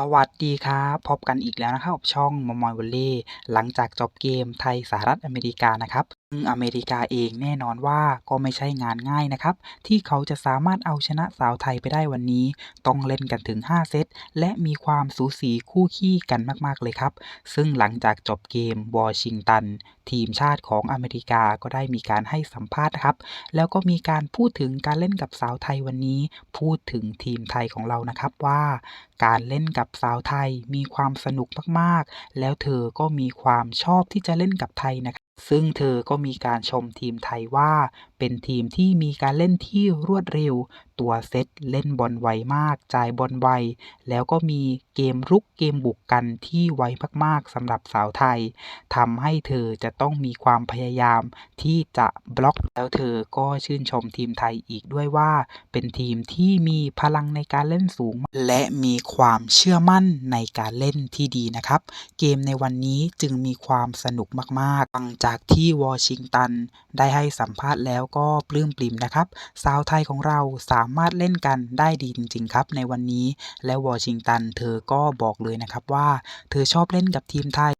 สวัสดีครับ พบกันอีกแล้วนะครับช่องมอมอยวลเล่หลังจากจบเกมไทยสหรัฐอเมริกานะครับซึ่งอเมริกาเองแน่นอนว่าก็ไม่ใช่งานง่ายนะครับ ที่เขาจะสามารถเอาชนะสาวไทยไปได้วันนี้ ต้องเล่นกันถึง 5 เซต และมีความสูสีคู่ขี้กันมากๆเลยครับ ซึ่งหลังจากจบเกมวอชิงตัน ทีมชาติของอเมริกาก็ได้มีการให้สัมภาษณ์ครับ แล้วก็มีการพูดถึงการเล่นกับสาวไทยวันนี้ พูดถึงทีมไทยของเรานะครับว่า การเล่นกับสาวไทยมีความสนุกมากๆ แล้วเธอก็มีความชอบที่จะเล่นกับไทยนะคะซึ่งเธอก็มีการชมทีมไทยว่า เป็นทีมที่มีการเล่นที่รวดเร็ว ตัวเซตเล่นบอลไวมาก จ่ายบอลไว แล้วก็มีเกมรุกเกมบุกกันที่ไวมากๆสำหรับสาวไทยทำให้เธอจะต้องมีความพยายามที่จะบล็อก แล้วเธอก็ชื่นชมทีมไทยอีกด้วยว่า เป็นทีมที่มีพลังในการเล่นสูง และมีความเชื่อมั่นในการเล่นที่ดีนะครับ เกมในวันนี้จึงมีความสนุกมากๆหลังจากที่วอชิงตัน ได้ให้สัมภาษณ์แล้วก็ปลื้มปริ่มนะครับ สาวไทยของเราสาามารถเล่นกันได้ดีจริง ๆ ครับในวันนี้ และวอชิงตันเธอก็บอกเลยนะครับว่า เธอชอบเล่นกับทีมไทย